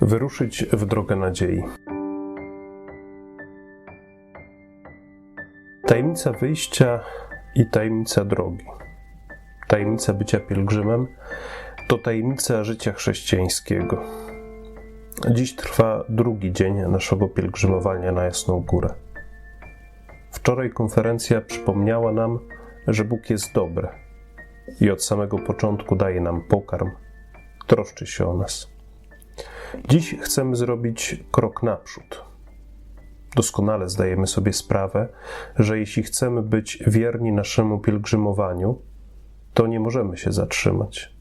Wyruszyć w drogę nadziei. Tajemnica wyjścia i tajemnica drogi. Tajemnica bycia pielgrzymem to tajemnica życia chrześcijańskiego. Dziś trwa drugi dzień naszego pielgrzymowania na Jasną Górę. Wczoraj konferencja przypomniała nam, że Bóg jest dobry i od samego początku daje nam pokarm, troszczy się o nas. Dziś chcemy zrobić krok naprzód. Doskonale zdajemy sobie sprawę, że jeśli chcemy być wierni naszemu pielgrzymowaniu, to nie możemy się zatrzymać.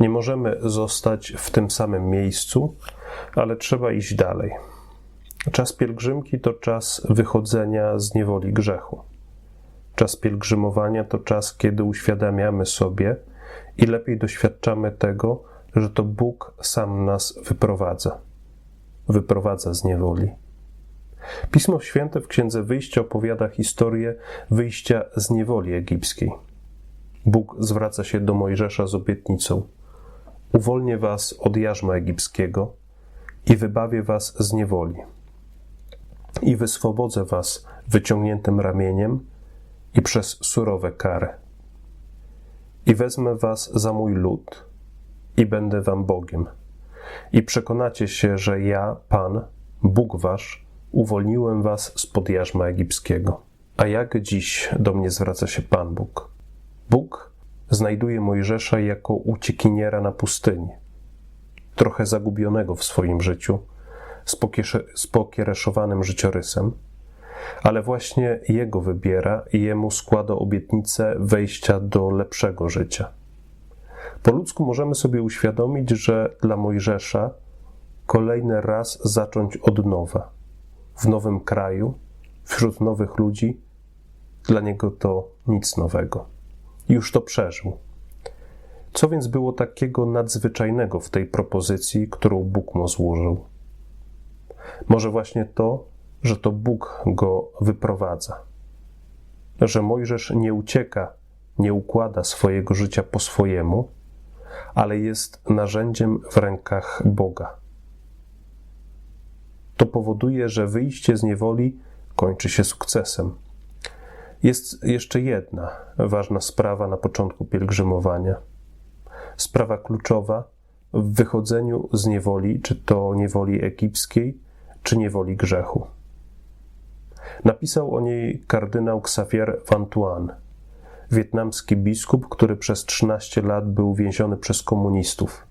Nie możemy zostać w tym samym miejscu, ale trzeba iść dalej. Czas pielgrzymki to czas wychodzenia z niewoli grzechu. Czas pielgrzymowania to czas, kiedy uświadamiamy sobie i lepiej doświadczamy tego, że to Bóg sam nas wyprowadza. Wyprowadza z niewoli. Pismo Święte w Księdze Wyjścia opowiada historię wyjścia z niewoli egipskiej. Bóg zwraca się do Mojżesza z obietnicą: Uwolnię was od jarzma egipskiego i wybawię was z niewoli. I wyswobodzę was wyciągniętym ramieniem i przez surowe kary. I wezmę was za mój lud i będę wam Bogiem. I przekonacie się, że ja, Pan, Bóg wasz, uwolniłem was spod jarzma egipskiego. A jak dziś do mnie zwraca się Pan Bóg? Bóg znajduje Mojżesza jako uciekiniera na pustyni, trochę zagubionego w swoim życiu, z pokiereszowanym życiorysem, ale właśnie jego wybiera i jemu składa obietnicę wejścia do lepszego życia. Po ludzku możemy sobie uświadomić, że dla Mojżesza kolejny raz zacząć od nowa, w nowym kraju, wśród nowych ludzi, dla niego to nic nowego. Już to przeżył. Co więc było takiego nadzwyczajnego w tej propozycji, którą Bóg mu złożył? Może właśnie to, że to Bóg go wyprowadza, że Mojżesz nie ucieka, nie układa swojego życia po swojemu, ale jest narzędziem w rękach Boga. To powoduje, że wyjście z niewoli kończy się sukcesem. Jest jeszcze jedna ważna sprawa na początku pielgrzymowania. Sprawa kluczowa w wychodzeniu z niewoli, czy to niewoli egipskiej, czy niewoli grzechu. Napisał o niej kardynał Xavier Vantuan, wietnamski biskup, który przez 13 lat był więziony przez komunistów.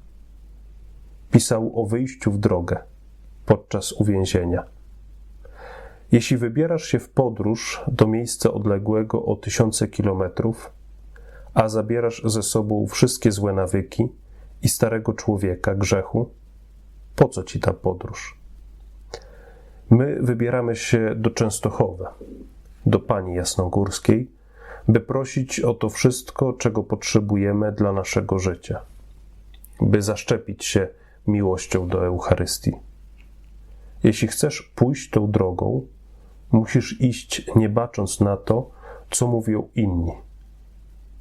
Pisał o wyjściu w drogę podczas uwięzienia. Jeśli wybierasz się w podróż do miejsca odległego o tysiące kilometrów, a zabierasz ze sobą wszystkie złe nawyki i starego człowieka grzechu, po co ci ta podróż? My wybieramy się do Częstochowa, do Pani Jasnogórskiej, by prosić o to wszystko, czego potrzebujemy dla naszego życia, by zaszczepić się miłością do Eucharystii. Jeśli chcesz pójść tą drogą, musisz iść nie bacząc na to, co mówią inni,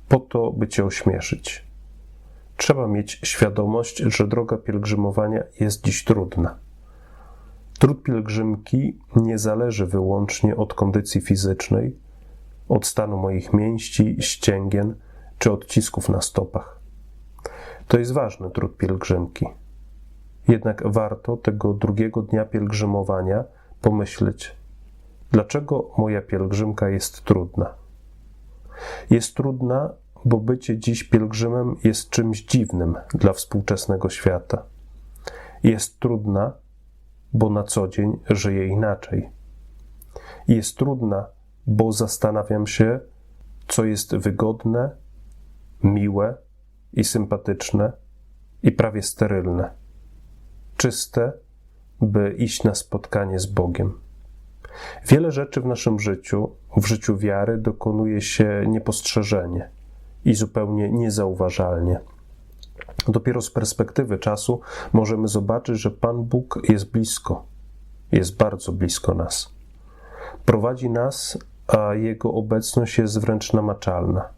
po to, by cię ośmieszyć. Trzeba mieć świadomość, że droga pielgrzymowania jest dziś trudna. Trud pielgrzymki nie zależy wyłącznie od kondycji fizycznej, od stanu moich mięści, ścięgien czy odcisków na stopach. To jest ważny trud pielgrzymki. Jednak warto tego drugiego dnia pielgrzymowania pomyśleć, dlaczego moja pielgrzymka jest trudna. Jest trudna, bo bycie dziś pielgrzymem jest czymś dziwnym dla współczesnego świata. Jest trudna, bo na co dzień żyję inaczej. Jest trudna, bo zastanawiam się, co jest wygodne, miłe i sympatyczne i prawie sterylne, czyste, by iść na spotkanie z Bogiem. Wiele rzeczy w naszym życiu, w życiu wiary, dokonuje się niepostrzeżenie i zupełnie niezauważalnie. Dopiero z perspektywy czasu możemy zobaczyć, że Pan Bóg jest blisko, jest bardzo blisko nas. Prowadzi nas a Jego obecność jest wręcz namaczalna.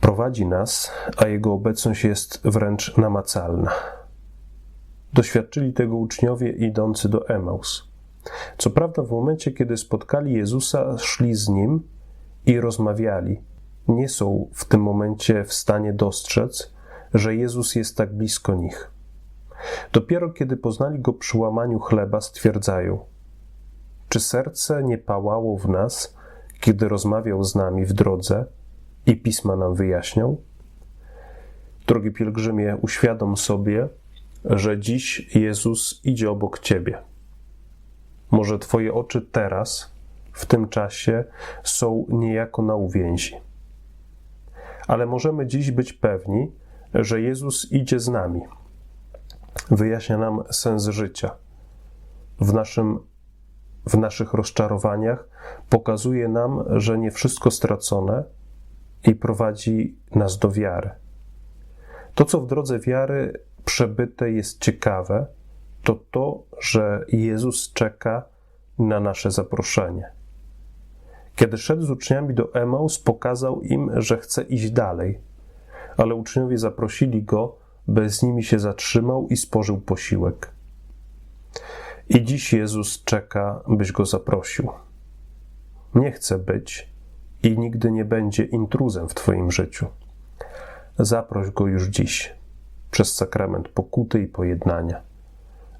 Prowadzi nas, a Jego obecność jest wręcz namacalna. Doświadczyli tego uczniowie idący do Emaus. Co prawda, w momencie, kiedy spotkali Jezusa, szli z nim i rozmawiali. Nie są w tym momencie w stanie dostrzec, że Jezus jest tak blisko nich. Dopiero kiedy poznali go przy łamaniu chleba, stwierdzają: Czy serce nie pałało w nas, kiedy rozmawiał z nami w drodze i pisma nam wyjaśniał? Drogi pielgrzymie, uświadom sobie, że dziś Jezus idzie obok ciebie. Może Twoje oczy teraz, w tym czasie, są niejako na uwięzi. Ale możemy dziś być pewni, że Jezus idzie z nami. Wyjaśnia nam sens życia. W, naszym, w naszych rozczarowaniach pokazuje nam, że nie wszystko stracone i prowadzi nas do wiary. To, co w drodze wiary przebyte jest ciekawe, to to, że Jezus czeka na nasze zaproszenie. Kiedy szedł z uczniami do Emaus, pokazał im, że chce iść dalej, ale uczniowie zaprosili go, by z nimi się zatrzymał i spożył posiłek. I dziś Jezus czeka, byś go zaprosił. Nie chce być i nigdy nie będzie intruzem w Twoim życiu. Zaproś go już dziś przez sakrament pokuty i pojednania.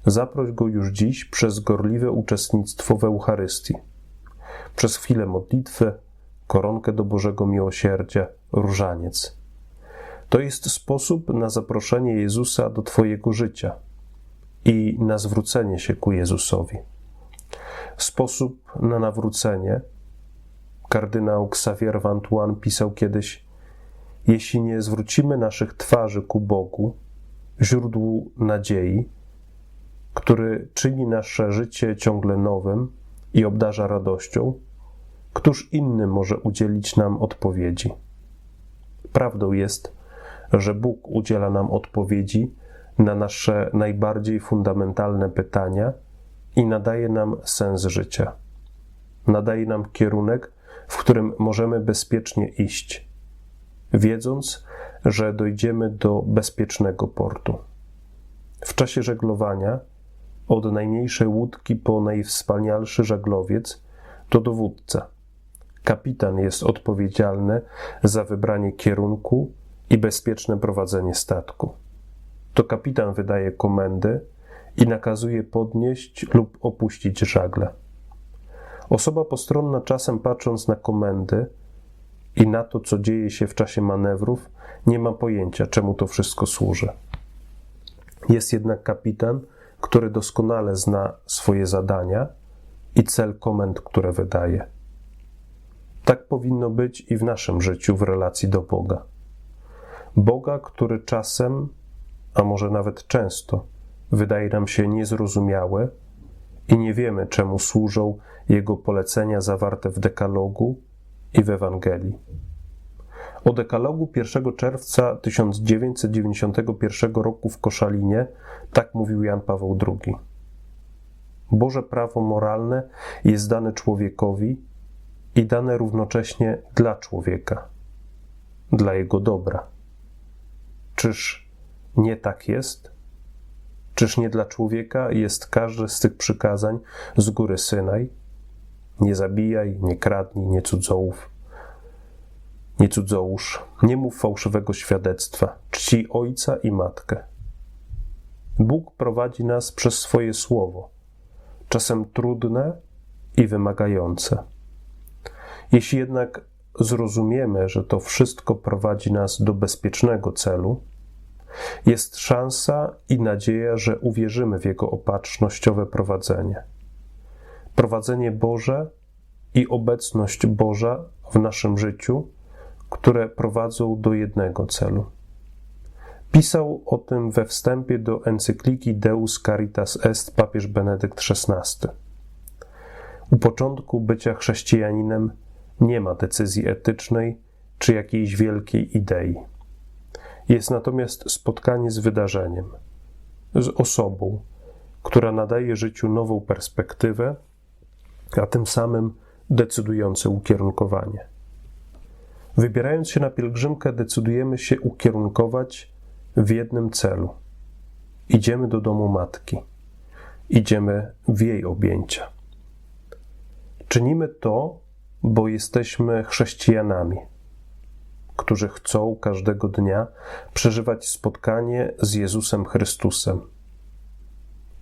Zaproś go już dziś przez gorliwe uczestnictwo w Eucharystii, przez chwilę modlitwy, koronkę do Bożego Miłosierdzia, różaniec. To jest sposób na zaproszenie Jezusa do Twojego życia i na zwrócenie się ku Jezusowi. Sposób na nawrócenie. Kardynał Xavier Vantuan pisał kiedyś: Jeśli nie zwrócimy naszych twarzy ku Bogu, źródłu nadziei, który czyni nasze życie ciągle nowym i obdarza radością, któż inny może udzielić nam odpowiedzi? Prawdą jest, że Bóg udziela nam odpowiedzi na nasze najbardziej fundamentalne pytania i nadaje nam sens życia. Nadaje nam kierunek, w którym możemy bezpiecznie iść, wiedząc, że dojdziemy do bezpiecznego portu. W czasie żeglowania, od najmniejszej łódki po najwspanialszy żaglowiec, to dowódca. Kapitan jest odpowiedzialny za wybranie kierunku i bezpieczne prowadzenie statku. To kapitan wydaje komendy i nakazuje podnieść lub opuścić żagle. Osoba postronna czasem patrząc na komendy i na to, co dzieje się w czasie manewrów, nie ma pojęcia, czemu to wszystko służy. Jest jednak kapitan, który doskonale zna swoje zadania i cel komend, które wydaje. Tak powinno być i w naszym życiu w relacji do Boga. Boga, który czasem, a może nawet często, wydaje nam się niezrozumiałe i nie wiemy, czemu służą Jego polecenia zawarte w Dekalogu i w Ewangelii. O dekalogu 1 czerwca 1991 roku w Koszalinie tak mówił Jan Paweł II. Boże prawo moralne jest dane człowiekowi i dane równocześnie dla człowieka, dla jego dobra. Czyż nie tak jest? Czyż nie dla człowieka jest każde z tych przykazań z góry Synaj? Nie zabijaj, nie kradnij, nie cudzołów, nie cudzołóż, nie mów fałszywego świadectwa, czci ojca i matkę. Bóg prowadzi nas przez swoje słowo, czasem trudne i wymagające. Jeśli jednak zrozumiemy, że to wszystko prowadzi nas do bezpiecznego celu, jest szansa i nadzieja, że uwierzymy w Jego opatrznościowe prowadzenie. Prowadzenie Boże i obecność Boża w naszym życiu które prowadzą do jednego celu. Pisał o tym we wstępie do encykliki Deus Caritas Est papież Benedykt XVI. U początku bycia chrześcijaninem nie ma decyzji etycznej czy jakiejś wielkiej idei. Jest natomiast spotkanie z wydarzeniem, z osobą, która nadaje życiu nową perspektywę, a tym samym decydujące ukierunkowanie. Wybierając się na pielgrzymkę, decydujemy się ukierunkować w jednym celu idziemy do domu matki, idziemy w jej objęcia. Czynimy to, bo jesteśmy chrześcijanami, którzy chcą każdego dnia przeżywać spotkanie z Jezusem Chrystusem.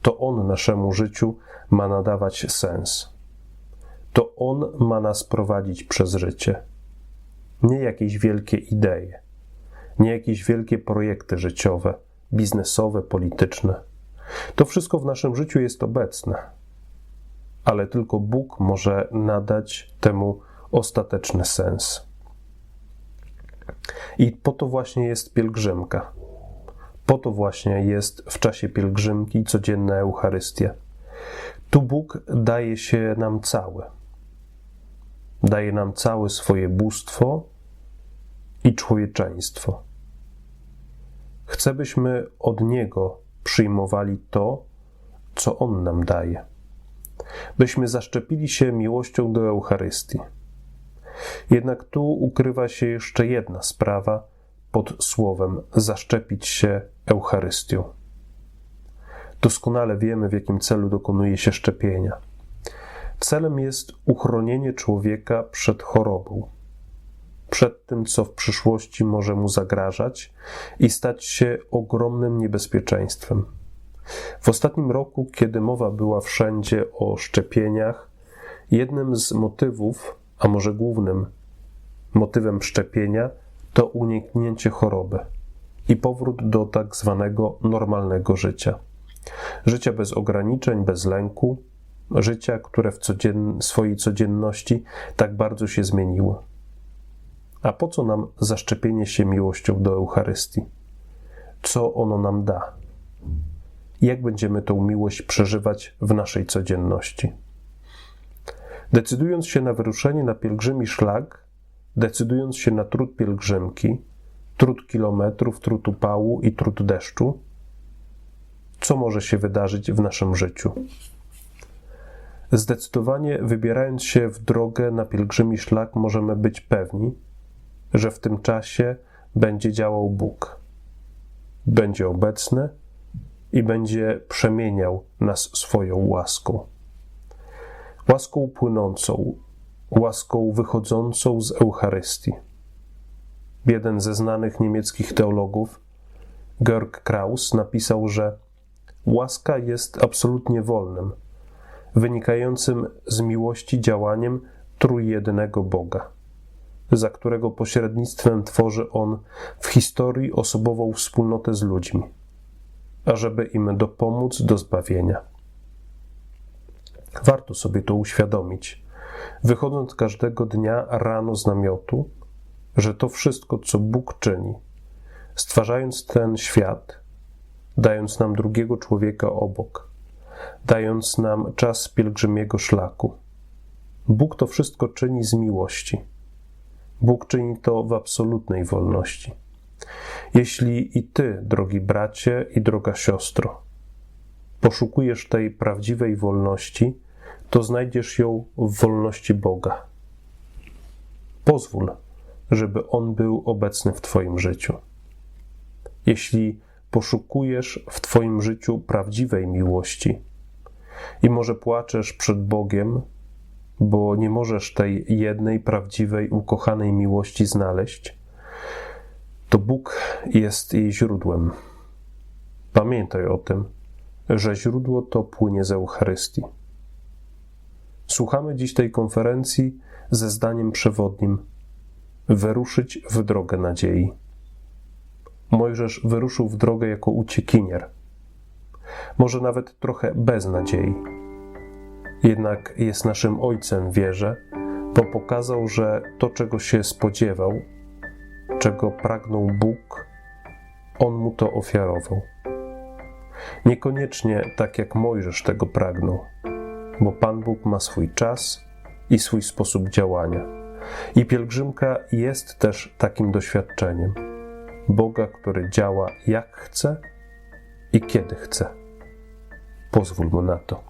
To On naszemu życiu ma nadawać sens. To On ma nas prowadzić przez życie. Nie jakieś wielkie idee, nie jakieś wielkie projekty życiowe, biznesowe, polityczne. To wszystko w naszym życiu jest obecne, ale tylko Bóg może nadać temu ostateczny sens. I po to właśnie jest pielgrzymka. Po to właśnie jest w czasie pielgrzymki codzienna Eucharystia. Tu Bóg daje się nam cały. Daje nam całe swoje bóstwo i człowieczeństwo. Chce, byśmy od Niego przyjmowali to, co On nam daje. Byśmy zaszczepili się miłością do Eucharystii. Jednak tu ukrywa się jeszcze jedna sprawa pod słowem zaszczepić się Eucharystią. Doskonale wiemy, w jakim celu dokonuje się szczepienia. Celem jest uchronienie człowieka przed chorobą, przed tym, co w przyszłości może mu zagrażać i stać się ogromnym niebezpieczeństwem. W ostatnim roku, kiedy mowa była wszędzie o szczepieniach, jednym z motywów, a może głównym motywem szczepienia, to uniknięcie choroby i powrót do tak zwanego normalnego życia. Życia bez ograniczeń, bez lęku, życia, które w codzien swojej codzienności tak bardzo się zmieniło. A po co nam zaszczepienie się miłością do Eucharystii? Co ono nam da? Jak będziemy tą miłość przeżywać w naszej codzienności? Decydując się na wyruszenie na pielgrzymi szlak, decydując się na trud pielgrzymki, trud kilometrów, trud upału i trud deszczu, co może się wydarzyć w naszym życiu? Zdecydowanie wybierając się w drogę na pielgrzymi szlak, możemy być pewni, że w tym czasie będzie działał Bóg. Będzie obecny i będzie przemieniał nas swoją łaską. Łaską płynącą, łaską wychodzącą z Eucharystii. Jeden ze znanych niemieckich teologów, Georg Kraus, napisał, że łaska jest absolutnie wolnym, wynikającym z miłości działaniem trójjednego Boga za którego pośrednictwem tworzy on w historii osobową wspólnotę z ludźmi, ażeby im dopomóc do zbawienia. Warto sobie to uświadomić, wychodząc każdego dnia rano z namiotu, że to wszystko, co Bóg czyni, stwarzając ten świat, dając nam drugiego człowieka obok, dając nam czas pielgrzymiego szlaku, Bóg to wszystko czyni z miłości. Bóg czyni to w absolutnej wolności. Jeśli i ty, drogi bracie i droga siostro, poszukujesz tej prawdziwej wolności, to znajdziesz ją w wolności Boga. Pozwól, żeby On był obecny w Twoim życiu. Jeśli poszukujesz w Twoim życiu prawdziwej miłości i może płaczesz przed Bogiem, bo nie możesz tej jednej prawdziwej, ukochanej miłości znaleźć, to Bóg jest jej źródłem. Pamiętaj o tym, że źródło to płynie z Eucharystii. Słuchamy dziś tej konferencji ze zdaniem przewodnim: wyruszyć w drogę nadziei. Mojżesz wyruszył w drogę jako uciekinier, może nawet trochę bez nadziei jednak jest naszym Ojcem wierze, bo pokazał, że to, czego się spodziewał, czego pragnął Bóg, On mu to ofiarował. Niekoniecznie tak jak Mojżesz tego pragnął, bo Pan Bóg ma swój czas i swój sposób działania. I pielgrzymka jest też takim doświadczeniem Boga, który działa jak chce i kiedy chce. Pozwól mu na to.